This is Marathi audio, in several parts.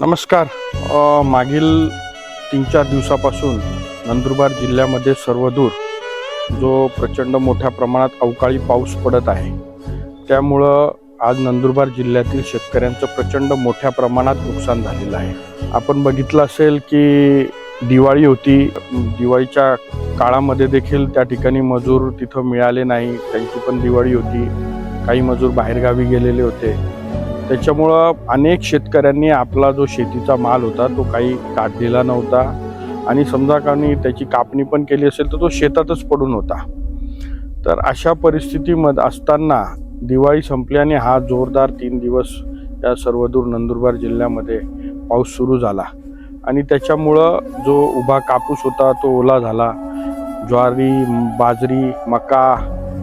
नमस्कार. अ, मागील तीन चार दिवसापासून नंदुरबार जिल्ह्यामध्ये सर्वदूर जो प्रचंड मोठ्या प्रमाणात अवकाळी पाऊस पडत आहे. त्यामुळं आज नंदुरबार जिल्ह्यातील शेतकऱ्यांचं प्रचंड मोठ्या प्रमाणात नुकसान झालेलं आहे. आपण बघितलं असेल की दिवाळी होती. दिवाळीच्या काळामध्ये देखील त्या ठिकाणी मजूर तिथं मिळाले नाही. त्यांची पण दिवाळी होती. काही मजूर बाहेरगावी गेलेले होते. त्याच्यामुळं अनेक शेतकऱ्यांनी आपला जो शेतीचा माल होता तो काही काढलेला नव्हता. आणि समजा काही त्याची कापणी पण केली असेल तर तो शेतातच पडून होता. तर अशा परिस्थितीमध्ये असताना दिवाळी संपल्याने हा जोरदार तीन दिवस या सर्वदूर नंदुरबार जिल्ह्यामध्ये पाऊस सुरू झाला. आणि त्याच्यामुळं जो उभा कापूस होता तो ओला झाला. ज्वारी बाजरी मका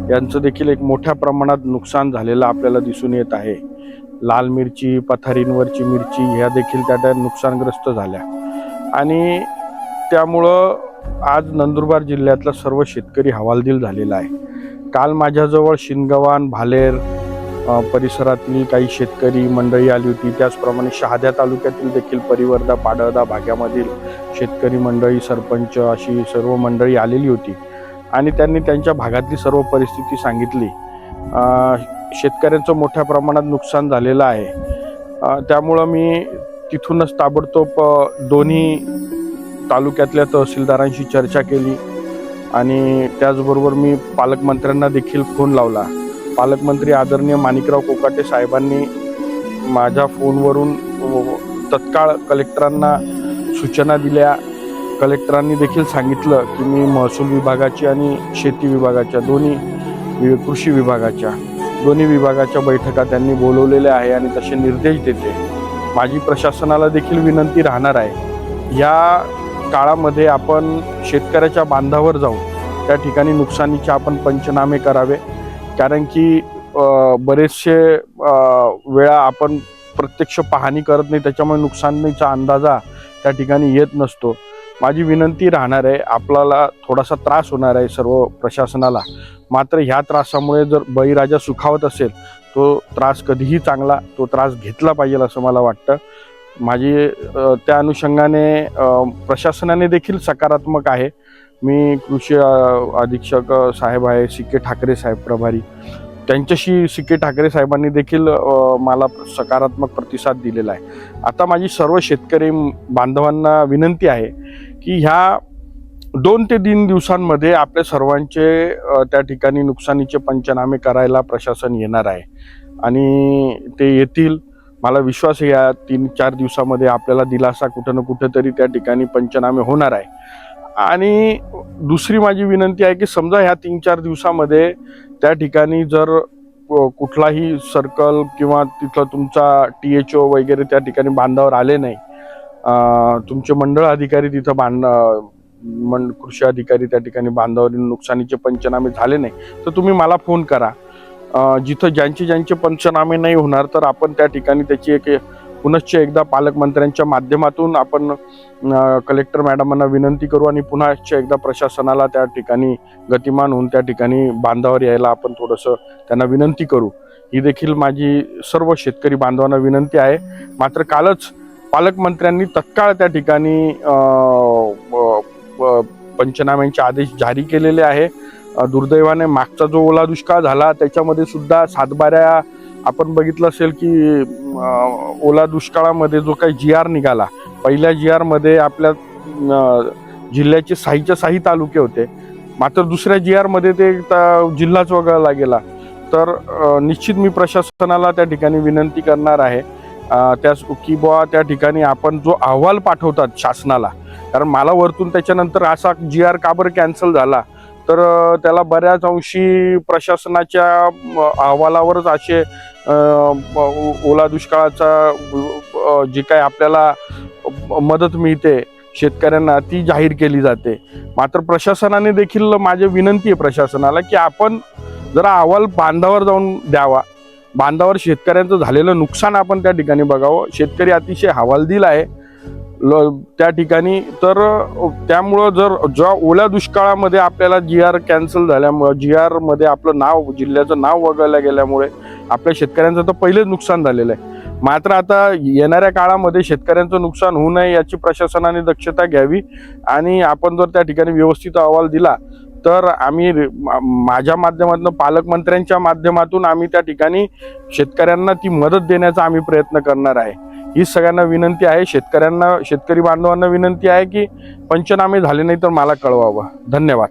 यांचं देखील एक मोठ्या प्रमाणात नुकसान झालेलं आपल्याला दिसून येत आहे. लाल मिरची पथारींवरची मिरची ह्या देखील त्या त्या नुकसानग्रस्त झाल्या. आणि त्यामुळं आज नंदुरबार जिल्ह्यातला सर्व शेतकरी हवालदिल झालेला आहे. काल माझ्याजवळ शिनगवान भालेर परिसरातली काही शेतकरी मंडळी आली होती. त्याचप्रमाणे शहाद्या तालुक्यातील देखील परिवर्धा पाडळदा भागामधील शेतकरी मंडळी सरपंच अशी सर्व मंडळी आलेली होती. आणि त्यांनी त्यांच्या भागातली सर्व परिस्थिती सांगितली. शेतकऱ्यांचं मोठ्या प्रमाणात नुकसान झालेलं आहे. त्यामुळं मी तिथूनच ताबडतोब दोन्ही तालुक्यातल्या तहसीलदारांशी चर्चा केली आणि त्याचबरोबर मी पालकमंत्र्यांना देखील फोन लावला. पालकमंत्री आदरणीय माणिकराव कोकाटे साहेबांनी माझ्या फोनवरून तत्काळ कलेक्टरांना सूचना दिल्या. कलेक्टरांनी देखील सांगितलं की मी महसूल विभागाची आणि शेती विभागाच्या दोन्ही कृषी विभागाच्या. दोन्ही विभागाच्या बैठका त्यांनी बोलवलेल्या आहे आणि तसे निर्देश देते. माझी प्रशासनाला देखील विनंती राहणार आहे. या काळामध्ये आपण शेतकऱ्याच्या बांधावर जाऊन त्या ठिकाणी नुकसानीचे आपण पंचनामे करावे. कारण की बरेचसे वेळा आपण प्रत्यक्ष पाहणी करत नाही त्याच्यामुळे नुकसानीचा अंदाजा त्या ठिकाणी येत नसतो. माझी विनंती राहणार आहे आपल्याला थोडासा त्रास होणार आहे सर्व प्रशासनाला. मात्र ह्या त्रासामुळे जर बळीराजा सुखावत असेल तो त्रास कधीही चांगला तो त्रास घेतला पाहिजे असं मला वाटतं. माझी त्या अनुषंगाने प्रशासनाने देखील सकारात्मक आहे. मी कृषी अधीक्षक साहेब आहे सी के ठाकरे साहेब प्रभारी. त्यांच्याशी सी के ठाकरे साहेबांनी देखील मला सकारात्मक प्रतिसाद दिलेला आहे. आता माझी सर्व शेतकरी बांधवांना विनंती आहे की ह्या दोन ते तीन दिवसांमध्ये आपल्या सर्वांचे त्या ठिकाणी नुकसानीचे पंचनामे करायला प्रशासन येणार आहे. आणि ते येतील. मला विश्वास आहे या तीन चार दिवसामध्ये आपल्याला दिलासा कुठं ना कुठं तरी त्या ठिकाणी पंचनामे होणार आहे. आणि दुसरी माझी विनंती आहे की समजा ह्या तीन चार दिवसामध्ये त्या ठिकाणी जर कुठलाही सर्कल किंवा तिथलं तुमचा टी एच ओ वगैरे त्या ठिकाणी बांधावर आले नाही तुमचे मंडळ अधिकारी तिथं बांध मंड कृषी अधिकारी त्या ठिकाणी बांधावरील नुकसानीचे पंचनामे झाले नाही तर तुम्ही मला फोन करा. जिथं ज्यांचे ज्यांचे पंचनामे नाही होणार तर आपण त्या ठिकाणी त्याची एक पुनश्च एकदा पालकमंत्र्यांच्या माध्यमातून आपण कलेक्टर मॅडमांना विनंती करू आणि पुन्हा एकदा प्रशासनाला त्या ठिकाणी गतिमान होऊन त्या ठिकाणी बांधावर यायला आपण थोडंसं त्यांना विनंती करू. ही देखील माझी सर्व शेतकरी बांधवांना विनंती आहे. मात्र कालच पालकमंत्र्यांनी तत्काळ त्या ठिकाणी पंचनाम्यांचे आदेश जारी केलेले आहे. दुर्दैवाने मागचा जो ओला दुष्काळ झाला त्याच्यामध्ये सुद्धा सातबाऱ्या आपण बघितलं असेल की ओला दुष्काळामध्ये जो काही जी आर निघाला पहिल्या जी आरमध्ये आपल्या जिल्ह्याचे साहीच्या साही तालुके होते. मात्र दुसऱ्या जी आरमध्ये ते जिल्हाच वगळला गेला. तर निश्चित मी प्रशासनाला त्या ठिकाणी विनंती करणार आहे. त्या की बुवा त्या ठिकाणी आपण जो अहवाल पाठवतात शासनाला कारण मला वरतून त्याच्यानंतर असा जी आर का बरं कॅन्सल झाला तर त्याला बऱ्याच अंशी प्रशासनाच्या अहवालावरच असे ओला दुष्काळाचा जी जे काय आपल्याला मदत मिळते शेतकऱ्यांना ती जाहीर केली जाते. मात्र प्रशासनाने देखील माझी विनंती आहे प्रशासनाला की आपण जरा अहवाल बांधावर जाऊन द्यावा. बांधावर शेतकऱ्यांचं झालेलं नुकसान आपण त्या ठिकाणी बघावं. शेतकरी अतिशय हवालदिल आहे. ल त्या ठिकाणी तर त्यामुळं जर ज्या ओल्या दुष्काळामध्ये आपल्याला जी आर कॅन्सल झाल्यामुळं जी आरमध्ये आपलं नाव जिल्ह्याचं नाव वगळल्या गेल्यामुळे आपल्या शेतकऱ्यांचं तर पहिलेच नुकसान झालेलं आहे. मात्र आता येणाऱ्या काळामध्ये शेतकऱ्यांचं नुकसान होऊ नये याची प्रशासनाने दक्षता घ्यावी आणि आपण जर त्या ठिकाणी व्यवस्थित अहवाल दिला तर आम्ही माझ्या माध्यमातून पालकमंत्र्यांच्या माध्यमातून आम्ही त्या ठिकाणी शेतकऱ्यांना ती मदत देण्याचा आम्ही प्रयत्न करणार आहे. ही सगळ्यांना विनंती आहे शेतकऱ्यांना शेतकरी बांधवांना विनंती आहे की पंचनामे झाले नाही तर मला कळवावं. धन्यवाद.